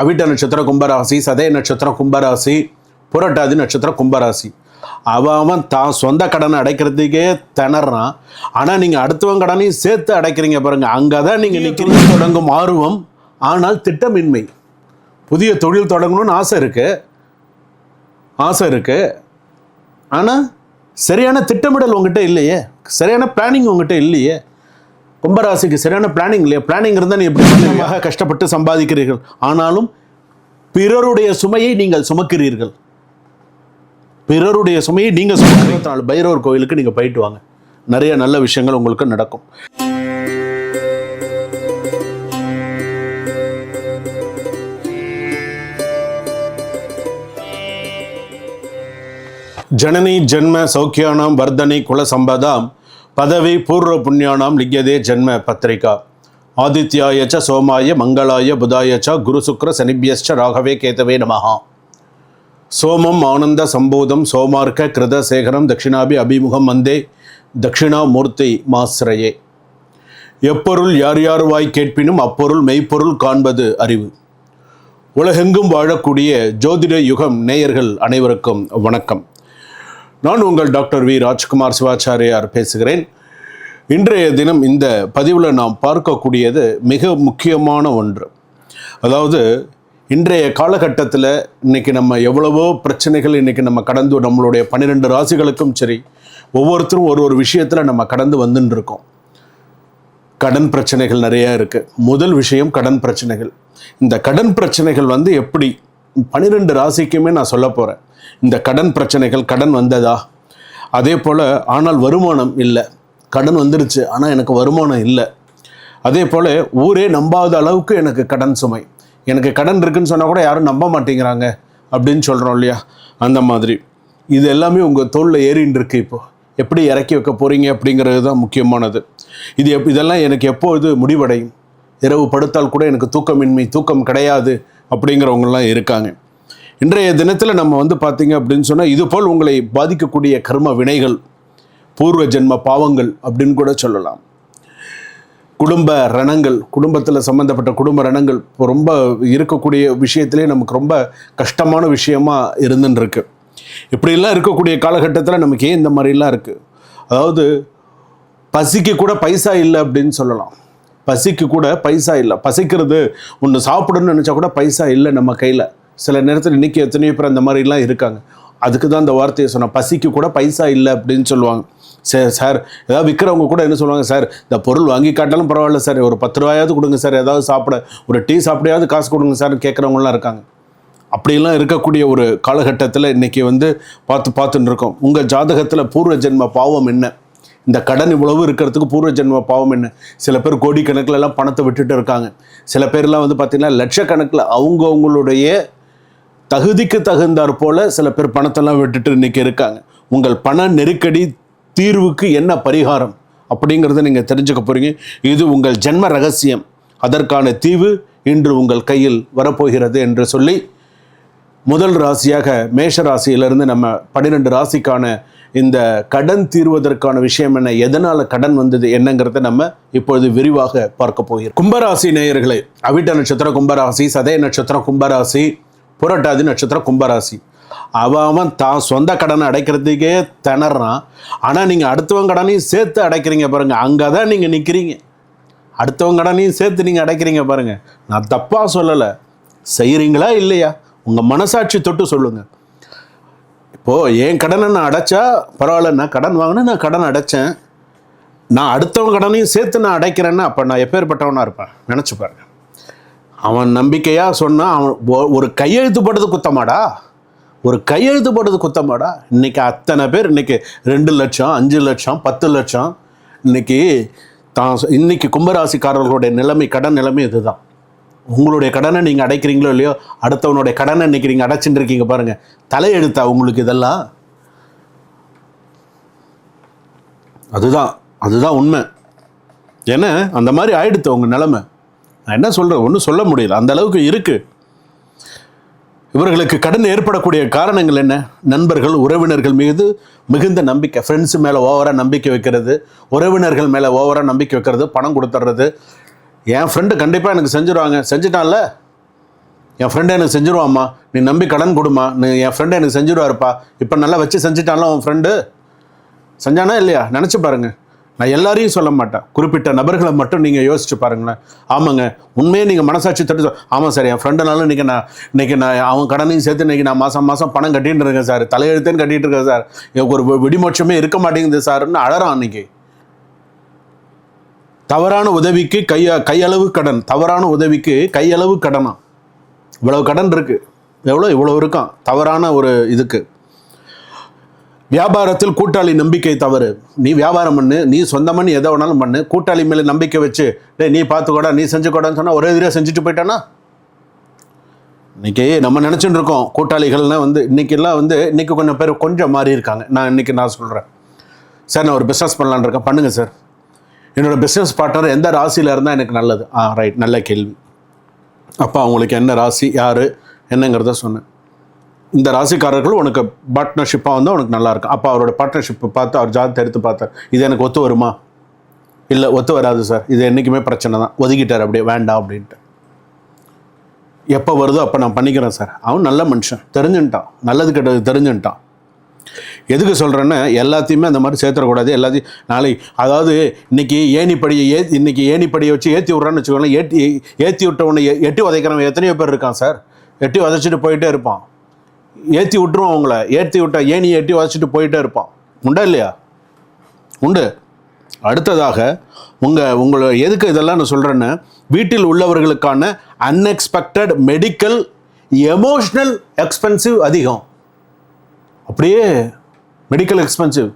அவிட்ட நட்சத்திரம் கும்பராசி சதய நட்சத்திரம் கும்பராசி புரட்டாதி நட்சத்திரம் கும்பராசி. அவன் அவன் தான் சொந்த கடனை அடைக்கிறதுக்கே திணறான். ஆனால் நீங்கள் அடுத்தவன் கடனையும் சேர்த்து அடைக்கிறீங்க பாருங்க. அங்கே தான் நீங்கள் நிற்கிறீங்க தொடங்கும் ஆர்வம். ஆனால் திட்டமின்மை. புதிய தொழில் தொடங்கணும்னு ஆசை இருக்கு. ஆசை இருக்கு. ஆனால் சரியான திட்டமிடல் உங்ககிட்ட இல்லையே. சரியான பிளானிங் உங்ககிட்ட இல்லையே. கும்பராசிக்கு சரியான பிளானிங் இல்லையா? பிளானிங் இருந்தால் நீ எப்படி பண்ணுவீங்க? கஷ்டப்பட்டு சம்பாதிக்கிறீர்கள்? ஆனாலும் பிறருடைய சுமையை நீங்கள் சுமக்கிறீர்கள். பிறருடைய சுமையை நீங்கள் சுமக்கிறீங்க நாலு பைரவர் கோயிலுக்கு நீங்கள் போயிட்டு வாங்க. நிறைய நல்ல விஷயங்கள் உங்களுக்கு நடக்கும். ஜனனி ஜென்ம சௌக்கியானாம் வர்தனை குல சம்பதாம் பதவி பூர்வ புண்ணியானாம் லிங்கதே ஜென்ம பத்திரிகா. ஆதித்யாய ச சோமாய மங்களாய புதாய ச குரு சுக்ர சனிபியஸ்ச ராகவே கேதவே நமஹா. சோமம் ஆனந்த சம்போதம் சோமார்க்க கிருத சேகரம் தட்சிணாபி அபிமுகம் வந்தே தட்சிணாமூர்த்தி மாஸ்ரயே. எப்பொருள் யார் யார் வாய் கேட்பினும் அப்பொருள் மெய்ப்பொருள் காண்பது அறிவு. உலகெங்கும் வாழக்கூடிய ஜோதிட யுகம் நேயர்கள் அனைவருக்கும் வணக்கம். நான் உங்கள் டாக்டர் வி. ராஜ்குமார் சிவாச்சாரியார் பேசுகிறேன். இன்றைய தினம் இந்த பதிவில் நாம் பார்க்கக்கூடியது மிக முக்கியமான ஒன்று. அதாவது இன்றைய காலகட்டத்தில் இன்னைக்கு நம்ம எவ்வளவோ பிரச்சனைகள் இன்றைக்கி நம்ம கடந்து நம்மளுடைய பன்னிரெண்டு ராசிகளுக்கும் சரி ஒவ்வொருத்தரும் ஒரு ஒரு விஷயத்தில் நம்ம கடந்து வந்துட்டு இருக்கோம் கடன் பிரச்சனைகள் நிறையா இருக்குது முதல் விஷயம் கடன் பிரச்சனைகள். இந்த கடன் பிரச்சனைகள் வந்து எப்படி? பன்னிரெண்டு ராசிக்குமே நான் சொல்ல போகிறேன் இந்த கடன் பிரச்சனைகள் கடன் வந்ததா? அதே போல் ஆனால் வருமானம் இல்லை. கடன் வந்துருச்சு ஆனால் எனக்கு வருமானம் இல்லை. அதே போல் ஊரே நம்பாத அளவுக்கு எனக்கு கடன் சுமை. எனக்கு கடன் இருக்குன்னு சொன்னால் கூட யாரும் நம்ப மாட்டேங்கிறாங்க அப்படின்னு சொல்கிறோம் இல்லையா? அந்த மாதிரி. இது எல்லாமே உங்கள் தோளில் ஏறின்னு இருக்கு இப்போ. எப்படி இறக்கி வைக்க போகிறீங்க அப்படிங்கிறது தான் முக்கியமானது. இது எப் இதெல்லாம் எனக்கு எப்போது முடிவடையும்? இரவு படுத்தால் கூட எனக்கு தூக்கமின்மை தூக்கம் கிடையாது அப்படிங்கிறவங்களாம் இருக்காங்க. இன்றைய தினத்தில் நம்ம வந்து பார்த்தீங்க அப்படின்னு சொன்னால் இதுபோல் உங்களை பாதிக்கக்கூடிய கர்ம வினைகள் பூர்வ ஜென்ம பாவங்கள் அப்படின்னு கூட சொல்லலாம். குடும்ப ரணங்கள் குடும்பத்தில் சம்மந்தப்பட்ட குடும்ப ரணங்கள் இப்போ ரொம்ப இருக்கக்கூடிய விஷயத்திலே நமக்கு ரொம்ப கஷ்டமான விஷயமா இருந்துன்னு இப்படியெல்லாம் இப்படிலாம் இருக்கக்கூடிய காலகட்டத்தில் நமக்கு ஏன் இந்த மாதிரிலாம் இருக்குது அதாவது பசிக்கு கூட பைசா இல்லை அப்படின்னு சொல்லலாம். பசிக்கு கூட பைசா இல்லை. பசிக்கிறது ஒன்று சாப்பிடணும்னு நினச்சா கூட பைசா இல்லை நம்ம கையில். சில நேரத்தில் இன்றைக்கி எத்தனையோ பேர் அந்த மாதிரிலாம் இருக்காங்க. அதுக்கு தான் இந்த வார்த்தையை சொன்னேன் பசிக்கு கூட பைசா இல்லை அப்படின்னு சொல்லுவாங்க. சார் சார் ஏதாவது விற்கிறவங்க கூட என்ன சொல்லுவாங்க சார் இந்த பொருள் வாங்கி காட்டாலும் பரவாயில்ல சார். ஒரு பத்து ரூபாயாவது கொடுங்க சார். ஏதாவது சாப்பிட ஒரு டீ சாப்பிடையாவது காசு கொடுங்க சார் கேட்குறவங்களாம் இருக்காங்க. அப்படிலாம் இருக்கக்கூடிய ஒரு காலகட்டத்தில் இன்றைக்கி வந்து பார்த்து பார்த்துட்டு இருக்கோம். உங்கள் ஜாதகத்தில் பூர்வ ஜென்ம பாவம் என்ன? இந்த கடன் இவ்வளவு இருக்கிறதுக்கு பூர்வ ஜென்ம பாவம் என்ன? சில பேர் கோடிக்கணக்கில் எல்லாம் பணத்தை விட்டுட்டு இருக்காங்க. சில பேர்லாம் வந்து பார்த்திங்கன்னா லட்சக்கணக்கில் அவங்கவுங்களுடைய தகுதிக்கு தகுந்தாற் போல சில பேர் பணத்தெல்லாம் விட்டுட்டு இன்றைக்கி இருக்காங்க. உங்கள் பண நெருக்கடி தீர்வுக்கு என்ன பரிகாரம் அப்படிங்கிறத நீங்கள் தெரிஞ்சுக்க போகிறீங்க இது உங்கள் ஜென்ம ரகசியம். அதற்கான தீவு இன்று உங்கள் கையில் வரப்போகிறது என்று சொல்லி முதல் ராசியாக மேஷ ராசியிலிருந்து நம்ம பன்னிரெண்டு ராசிக்கான இந்த கடன் தீர்வதற்கான விஷயம் என்ன எதனால் கடன் வந்தது என்னங்கிறத நம்ம இப்பொழுது விரிவாக பார்க்க போகிறோம். கும்பராசி நேயர்களே அவிட்ட நட்சத்திரம் கும்பராசி சதய நட்சத்திரம் கும்பராசி புரட்டாதி நட்சத்திரம் கும்பராசி. அவன் அவன் தான் சொந்த கடனை அடைக்கிறதுக்கே திணறான். ஆனால் நீங்கள் அடுத்தவங்க கடனையும் சேர்த்து அடைக்கிறீங்க பாருங்கள் அங்கே தான் நீங்கள் நிற்கிறீங்க அடுத்தவங்க கடனையும் சேர்த்து நீங்கள் அடைக்கிறீங்க பாருங்கள் நான் தப்பாக சொல்லலை. செய்கிறீங்களா இல்லையா? உங்கள் மனசாட்சி தொட்டு சொல்லுங்கள் இப்போது என் கடனை நான் அடைச்சா பரவாயில்ல. நான் கடன் வாங்கினேன் நான் கடன் அடைச்சேன். நான் அடுத்தவங்க கடனையும் சேர்த்து நான் அடைக்கிறேன்னா அப்போ நான் எப்பேற்பட்டவனாக இருப்பேன்? நினச்சி பாருங்க. அவன் நம்பிக்கையாக சொன்னால் அவன் ஒரு கையெழுத்து போட்டது குத்தமாடா? ஒரு கையெழுத்து போட்டது குத்தமாடா? இன்றைக்கி அத்தனை பேர் இன்றைக்கி ரெண்டு லட்சம் அஞ்சு லட்சம் பத்து லட்சம் இன்னைக்கு தான் சொ- இன்னைக்கு கும்பராசிக்காரர்களுடைய நிலைமை கடன் நிலைமை இதுதான். உங்களுடைய கடனை நீங்கள் அடைக்கிறீங்களோ இல்லையோ அடுத்தவனுடைய கடனை இன்றைக்கி நீங்கள் அடைச்சிட்டு இருக்கீங்க பாருங்கள் தலையெழுத்தா உங்களுக்கு இதெல்லாம்? அதுதான் அதுதான் உண்மை. ஏன்னா அந்த மாதிரி ஆயிடுத்து உங்கள் நிலமை. நான் என்ன சொல்கிறேன் ஒன்றும் சொல்ல முடியல. அந்த அளவுக்கு இருக்குது இவர்களுக்கு கடன் ஏற்படக்கூடிய காரணங்கள் என்ன? நண்பர்கள் உறவினர்கள் மீது மிகுந்த நம்பிக்கை ஃப்ரெண்ட்ஸு மேலே ஓவராக நம்பிக்கை வைக்கிறது. உறவினர்கள் மேலே ஓவராக நம்பிக்கை வைக்கிறது பணம் கொடுத்துட்றது. என் ஃப்ரெண்டு கண்டிப்பாக எனக்கு செஞ்சுருவாங்க. செஞ்சுட்டான்ல? என் ஃப்ரெண்டு எனக்கு செஞ்சுருவாம்மா நீ நம்பி கடன் கொடுமா? நீ என் ஃப்ரெண்டு எனக்கு செஞ்சுருவாருப்பா. இப்போ நல்லா வச்சு செஞ்சுட்டான்ல உன் ஃப்ரெண்டு செஞ்சானா இல்லையா? நினச்சி பாருங்கள் நான் எல்லாரையும் சொல்ல மாட்டேன். குறிப்பிட்ட நபர்களை மட்டும் நீங்கள் யோசிச்சு பாருங்களேன். ஆமாங்க உண்மையே நீங்கள் மனசாட்சி தட்டு ஆமாம் சார் என் ஃப்ரெண்டுனாலும் இன்றைக்கி நான் இன்றைக்கி நான் அவன் கடனையும் சேர்த்து இன்றைக்கி நான் மாதம் மாதம் பணம் கட்டிகிட்டு இருக்கேன் சார். தலையெழுத்தேன்னு கட்டிகிட்டு இருக்கேன் சார். எனக்கு ஒரு விடிமோட்சமே இருக்க மாட்டேங்குது சார்னு அழறான் இன்றைக்கி தவறான உதவிக்கு கைய கையளவு கடன். தவறான உதவிக்கு கையளவு கடனா. இவ்வளவு கடன் இருக்குது எவ்வளோ இவ்வளோ இருக்கான். தவறான ஒரு இதுக்கு. வியாபாரத்தில் கூட்டாளி நம்பிக்கை தவறு. நீ வியாபாரம் பண்ணு நீ சொந்தமாக நீ எதை வேணாலும் பண்ணு. கூட்டாளி மேலே நம்பிக்கை வச்சு டேய் நீ பார்த்துக்கூடா நீ செஞ்சுக்கூடான்னு சொன்னால் ஒரே எதிராக செஞ்சுட்டு போயிட்டானா? இன்றைக்கி நம்ம நினச்சிட்டு இருக்கோம் கூட்டாளிகள்லாம் வந்து இன்றைக்கெல்லாம் வந்து இன்றைக்கி கொஞ்சம் பேர் கொஞ்சம் மாறி இருக்காங்க. நான் இன்னைக்கு நான் சொல்கிறேன் சார் நான் ஒரு பிஸ்னஸ் பண்ணலான்னு இருக்கேன். பண்ணுங்கள் சார். என்னோட பிஸ்னஸ் பார்ட்னர் எந்த ராசியில் இருந்தால் எனக்கு நல்லது? ஆ ரைட் நல்ல கேள்வி. அப்போ அவங்களுக்கு என்ன ராசி யார் என்னங்கிறத சொன்னேன். இந்த ராசிக்காரர்கள் உனக்கு பார்ட்னர்ஷிப்பாக வந்தால் உனக்கு நல்லாயிருக்கும் அப்போ அவரோட பார்ட்னர்ஷிப்பை பார்த்து அவர் ஜாதத்தை எடுத்து பார்த்தார். இது எனக்கு ஒத்து வருமா? இல்லை ஒத்து வராது சார். இது என்றைக்குமே பிரச்சனை தான். ஒதுக்கிட்டார் அப்படியே வேண்டாம் அப்படின்ட்டு. எப்போ வருதோ அப்போ நான் பண்ணிக்கிறேன் சார். அவன் நல்ல மனுஷன். தெரிஞ்சுட்டான் நல்லது கெட்டது தெரிஞ்சுட்டான் எதுக்கு சொல்கிறேன்னா எல்லாத்தையுமே அந்த மாதிரி சேர்த்துடக்கூடாது எல்லாத்தையும் நாளை அதாவது இன்னைக்கு ஏணிப்படியை ஏ இன்னைக்கு ஏணிப்படியை வச்சு ஏற்றி விட்றான்னு வச்சுக்கோங்களேன். ஏற்றி ஏற்றி விட்டவனை எட்டி உதைக்கிறவன் எத்தனையோ பேர் இருக்கான் சார். எட்டி உதைச்சிட்டு போயிட்டே இருப்பான். ஏற்றி விட்டுருவோம் அவங்கள. ஏற்றி விட்டா ஏணி ஏற்றி வச்சுட்டு போயிட்டே இருப்பான். உண்டா இல்லையா? உண்டு. அடுத்ததாக உங்கள் உங்களை எதுக்கு இதெல்லாம் நான் சொல்கிறேன்னு வீட்டில் உள்ளவர்களுக்கான அன்எக்ஸ்பெக்டட் மெடிக்கல் எமோஷ்னல் எக்ஸ்பென்சிவ் அதிகம். அப்படியே medical expensive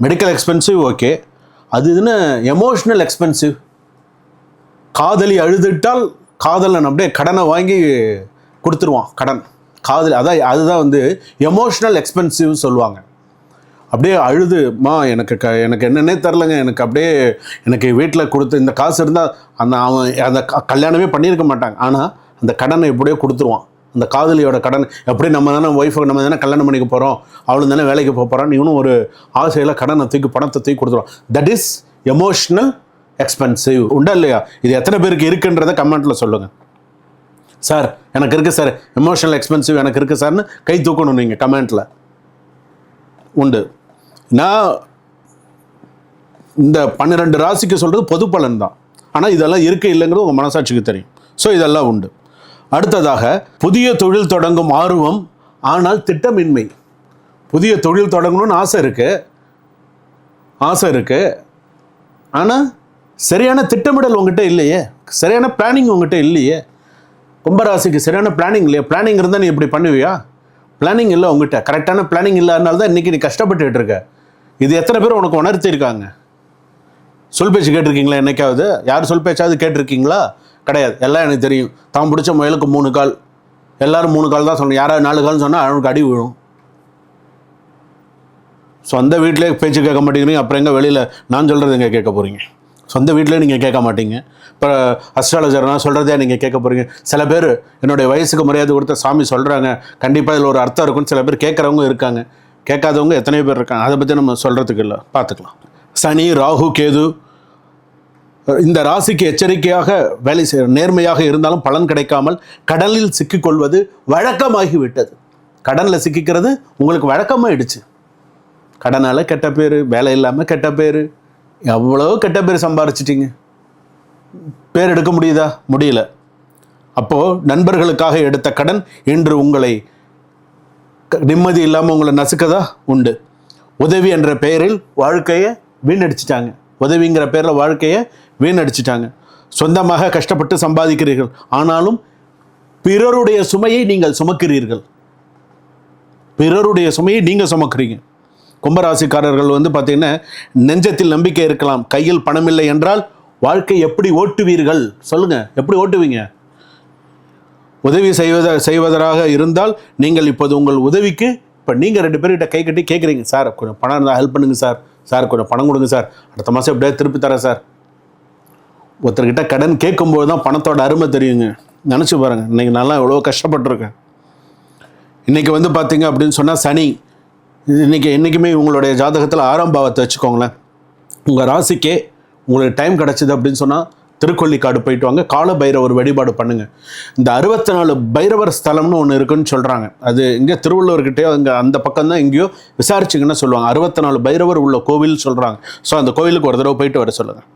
medical expensive okay அது இதுன்னு எமோஷ்னல் எக்ஸ்பென்சிவ் காதலி அழுதுட்டால் காதலன் அப்படியே கடனை வாங்கி கொடுத்துருவான் கடன். காதலி அதான் அதுதான் வந்து எமோஷ்னல் எக்ஸ்பென்சிவ் சொல்லுவாங்க. அப்படியே அழுதுமா எனக்கு க எனக்கு என்னென்னே தெரிலங்க எனக்கு அப்படியே எனக்கு வீட்டில் கொடுத்து இந்த காசு இருந்தால் அந்த அவன் அந்த க- கல்யாணமே பண்ணியிருக்க மாட்டாங்க. ஆனால் அந்த கடனை எப்படியோ கொடுத்துருவான். அந்த காதலியோட கடன் எப்படி நம்ம தானே ஒய்ஃபை நம்ம தானே கல்யாணம் பண்ணிக்க போகிறோம் அவளும் தானே வேலைக்கு போக போகிறான்னு இவனும் ஒரு ஆசையில் கடனை தூக்கி பணத்தை தூக்கி கொடுத்துருவான். தட் இஸ் எமோஷ்னல் எக்ஸ்பென்சிவ் உண்டா இல்லையா? இது எத்தனை பேருக்கு இருக்குன்றதை கமெண்ட்டில் சொல்லுங்கள் சார் எனக்கு இருக்குது சார். எமோஷனல் எக்ஸ்பென்சிவ் எனக்கு இருக்குது சார்னு கை தூக்கணும் நீங்கள் கமெண்ட்டில் உண்டு. நான் இந்த பன்னிரெண்டு ராசிக்கு சொல்கிறது பொது பலன் தான். ஆனால் இதெல்லாம் இருக்க இல்லைங்கிறது உங்கள் மனசாட்சிக்கு தெரியும். ஸோ இதெல்லாம் உண்டு. அடுத்ததாக புதிய தொழில் தொடங்கும் ஆர்வம் ஆனால் திட்டமின்மை. புதிய தொழில் தொடங்கணும்னு ஆசை இருக்குது ஆசை இருக்குது ஆனால் சரியான திட்டமிடல் உங்ககிட்ட இல்லையே. சரியான பிளானிங் உங்ககிட்ட இல்லையே. கும்பராசிக்கு சரியான பிளானிங் இல்லையா? பிளானிங் இருந்தால் நீ இப்படி பண்ணுவியா? பிளானிங் இல்லை உங்ககிட்ட கரெக்டான பிளானிங் இல்லாதனால தான் இன்றைக்கி நீ கஷ்டப்பட்டுட்டு இருக்க. இது எத்தனை பேர் உனக்கு உணர்த்தியிருக்காங்க சொல் பேச்சு கேட்டிருக்கீங்களா என்னைக்காவது? யார் சொல் பேச்சாவது கேட்டிருக்கீங்களா? கிடையாது. எல்லாம் எனக்கு தெரியும். தான் பிடிச்ச முயலுக்கு மூணு கால். எல்லாரும் மூணு கால் தான் சொல்லணும். யாராவது நாலு கால்னு சொன்னால் அவனுக்கு அடி விழும். சொந்த வீட்டிலே பேச்சு கேட்க மாட்டேங்கிறீங்க. அப்புறம் எங்கே வெளியில் நான் சொல்கிறது எங்கே கேட்க போகிறீங்க சொந்த வீட்டிலே நீங்கள் கேட்க மாட்டீங்க. இப்போ அஸ்ட்ராலஜர் நான் சொல்கிறதே நீங்கள் கேட்க போகிறீங்க சில பேர் என்னுடைய வயசுக்கு மரியாதை கொடுத்த சாமி சொல்கிறாங்க கண்டிப்பாக இதில் ஒரு அர்த்தம் இருக்குன்னு சில பேர் கேட்குறவங்க இருக்காங்க. கேட்காதவங்க எத்தனையோ பேர் இருக்காங்க. அதை பற்றி நம்ம சொல்கிறதுக்கு இல்லை. பார்த்துக்கலாம். சனி ராகு கேது இந்த ராசிக்கு எச்சரிக்கையாக வேலை செய்ய நேர்மையாக இருந்தாலும் பலன் கிடைக்காமல் கடலில் சிக்கிக்கொள்வது வழக்கமாகிவிட்டது. கடனில் சிக்கிக்கிறது உங்களுக்கு வழக்கமாகிடுச்சு கடனால் கெட்ட பேர் வேலை இல்லாமல் கெட்ட பேர் எவ்வளோ கெட்ட பேர் சம்பாரிச்சிட்டிங்க? பேர் எடுக்க முடியுதா? முடியல. அப்போது நண்பர்களுக்காக எடுத்த கடன் இன்று உங்களை க- நிம்மதி இல்லாமல் உங்களை நசுக்கதா? உண்டு. உதவி என்ற பெயரில் வாழ்க்கையை வீணடிச்சிட்டாங்க. உதவிங்கிற பேரில் வாழ்க்கையை வீணடிச்சிட்டாங்க. சொந்தமாக கஷ்டப்பட்டு சம்பாதிக்கிறீர்கள். ஆனாலும் பிறருடைய சுமையை நீங்கள் சுமக்கிறீர்கள். பிறருடைய சுமையை நீங்கள் சுமக்கிறீங்க. கும்பராசிக்காரர்கள் வந்து பார்த்தீங்கன்னா நெஞ்சத்தில் நம்பிக்கை இருக்கலாம். கையில் பணம் இல்லை என்றால் வாழ்க்கை எப்படி ஓட்டுவீர்கள்? சொல்லுங்க எப்படி ஓட்டுவீங்க? உதவி செய்வத செய்வதாக இருந்தால் நீங்கள் இப்போது உங்கள் உதவிக்கு இப்போ நீங்கள் ரெண்டு பேர்கிட்ட கை கட்டி கேட்குறீங்க சார் கொஞ்சம் பணம் இருந்தால் ஹெல்ப் பண்ணுங்கள் சார். சார் கொஞ்சம் பணம் கொடுங்க சார். அடுத்த மாதம் எப்படியாவது திருப்பி தரேன் சார். ஒருத்தர்கிட்ட கடன் கேட்கும்போது தான் பணத்தோட அருமை தெரியுங்க. நினச்சி பாருங்கள் இன்றைக்கி நல்லா எவ்வளோ கஷ்டப்பட்டிருக்கேன். இன்றைக்கி வந்து பார்த்தீங்க அப்படின்னு சொன்னால் சனி இது என்றைக்குமே உங்களுடைய ஜாதகத்தில் ஆறாம் பாவத்தை வச்சுக்கோங்களேன். உங்கள் ராசிக்கே உங்களுக்கு டைம் கிடச்சிது அப்படின்னு சொன்னால் திருக்கொல்லிக்காடு போயிட்டு வாங்க. கால பைரவர் வழிபாடு பண்ணுங்கள் இந்த அறுபத்தி நாலு பைரவர் ஸ்தலம்னு ஒன்று இருக்குன்னு சொல்கிறாங்க அது இங்கே திருவள்ளுவர்கிட்டயோ அங்கே அந்த பக்கம் தான் எங்கேயோ விசாரிச்சிங்கன்னு சொல்லுவாங்க. அறுபத்தி நாலு பைரவர் உள்ள கோவில் சொல்கிறாங்க ஸோ அந்த கோவிலுக்கு ஒரு தடவை போயிட்டு வர சொல்லுங்கள்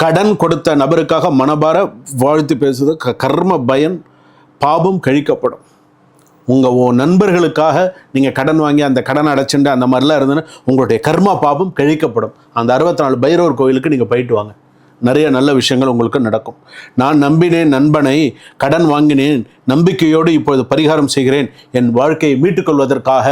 கடன் கொடுத்த நபருக்காக மனபார வாழ்த்து பேசுவது க- கர்ம பயன் பாபம் கழிக்கப்படும். உங்கள் ஓ நண்பர்களுக்காக நீங்கள் கடன் வாங்கி அந்த கடன் அடைச்சுண்டு அந்த மாதிரிலாம் இருந்ததுன்னா உங்களுடைய கர்மா பாபம் கழிக்கப்படும். அந்த அறுபத்தி நாலு பைரவர் கோயிலுக்கு நீங்கள் போயிட்டு வாங்க. நிறைய நல்ல விஷயங்கள் உங்களுக்கு நடக்கும். நான் நம்பினேன் நண்பனை கடன் வாங்கினேன் நம்பிக்கையோடு இப்பொழுது பரிகாரம் செய்கிறேன். என் வாழ்க்கையை மீட்டுக்கொள்வதற்காக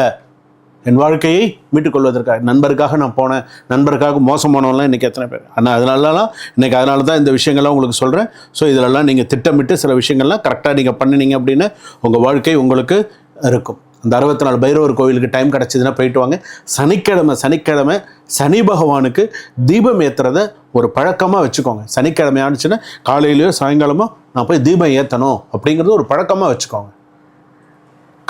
என் வாழ்க்கையை மீட்டுக்கொள்வதற்காக நண்பருக்காக நான் போனேன். நண்பருக்காக மோசம் போனவங்களாம் இன்றைக்கி எத்தனை பேர்? ஆனால் அதனாலலாம் இன்றைக்கி அதனால தான் இந்த விஷயங்கள்லாம் உங்களுக்கு சொல்கிறேன் ஸோ இதிலெல்லாம் நீங்கள் திட்டமிட்டு சில விஷயங்கள்லாம் கரெக்டாக நீங்கள் பண்ணினீங்க அப்படின்னு உங்கள் வாழ்க்கை உங்களுக்கு இருக்கும். அந்த அறுபத்தி நாலு பைரவர் கோவிலுக்கு டைம் கிடச்சிதுன்னா போயிட்டு வாங்க. சனிக்கிழமை சனிக்கிழமை சனி பகவானுக்கு தீபம் ஏற்றுறத ஒரு பழக்கமாக வச்சுக்கோங்க. சனிக்கிழமை ஆனிச்சுன்னா காலையிலையோ சாயங்காலமோ நான் போய் தீபம் ஏற்றணும் அப்படிங்கிறது ஒரு பழக்கமாக வச்சுக்கோங்க.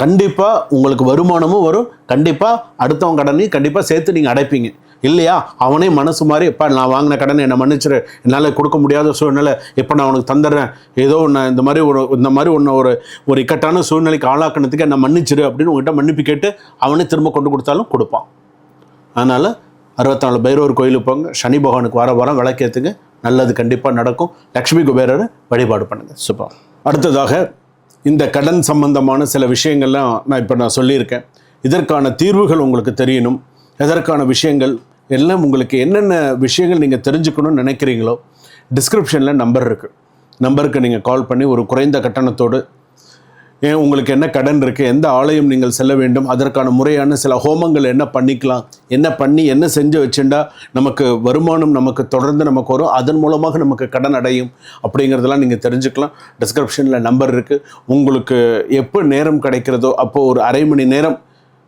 கண்டிப்பாக உங்களுக்கு வருமானமும் வரும். கண்டிப்பாக அடுத்தவங்க கடனையும் கண்டிப்பாக சேர்த்து நீங்கள் அடைப்பீங்க. இல்லையா? அவனே மனசு மாதிரி இப்போ நான் வாங்கின கடனை என்னை மன்னிச்சிரு. என்னால் கொடுக்க முடியாத சூழ்நிலை. இப்போ நான் உனக்கு தந்துடுறேன்? ஏதோ ஒன்று இந்த மாதிரி ஒரு இந்த மாதிரி ஒன்று ஒரு ஒரு இக்கட்டான சூழ்நிலைக்கு ஆளாக்குனதுக்கு என்னை மன்னிச்சிரு அப்படின்னு உங்ககிட்ட மன்னிப்பு கேட்டு அவனே திரும்ப கொண்டு கொடுத்தாலும் கொடுப்பான். அதனால் அறுபத்தாலு பைரவர் கோயிலுக்கு போங்க. சனி பகவானுக்கு வர வாரம் விளக்கேற்றுங்க நல்லது கண்டிப்பாக நடக்கும். லக்ஷ்மி குபேரரை வழிபாடு பண்ணுங்கள் சூப்பர். அடுத்ததாக இந்த கடன் சம்பந்தமான சில விஷயங்கள்லாம் நான் இப்போ நான் சொல்லியிருக்கேன். இதற்கான தீர்வுகள் உங்களுக்கு தெரியணும். எதற்கான விஷயங்கள்? எல்லாம் உங்களுக்கு என்னென்ன விஷயங்கள் நீங்கள் தெரிஞ்சுக்கணும்னு நினைக்கிறீங்களோ டிஸ்கிரிப்ஷனில் நம்பர் இருக்குது நம்பருக்கு நீங்கள் கால் பண்ணி ஒரு குறைந்த கட்டணத்தோடு உங்களுக்கு என்ன கடன் இருக்குது எந்த ஆலயம் நீங்கள் செல்ல வேண்டும்? அதற்கான முறையான சில ஹோமங்கள் என்ன பண்ணிக்கலாம்? என்ன பண்ணி என்ன செஞ்சு வச்சுட்டா நமக்கு வருமானம் நமக்கு தொடர்ந்து நமக்கு வரும்? அதன் மூலமாக நமக்கு கடன் அடையும். அப்படிங்கிறதெல்லாம் நீங்கள் தெரிஞ்சுக்கலாம். டிஸ்கிரிப்ஷனில் நம்பர் இருக்குது உங்களுக்கு எப்போ நேரம் கிடைக்கிறதோ அப்போது ஒரு அரை மணி நேரம்